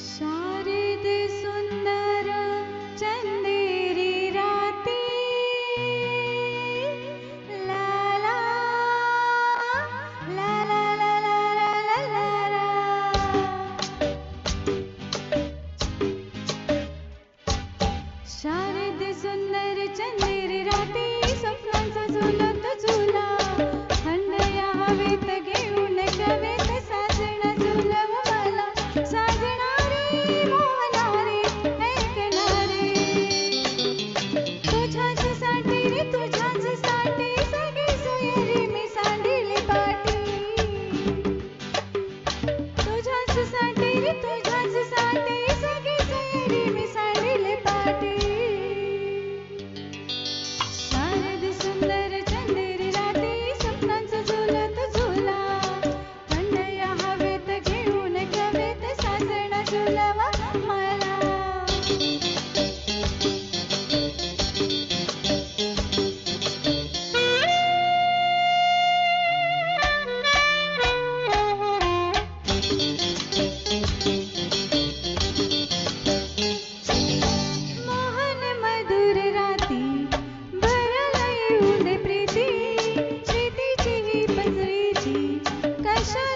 शारद सुंदर चंदेरी राती लाला लाला लाला लाला लाला शारद सुंदर चंदेरी राती स्वप्नांचा झुलत झुला थंड या हवेत Aisha.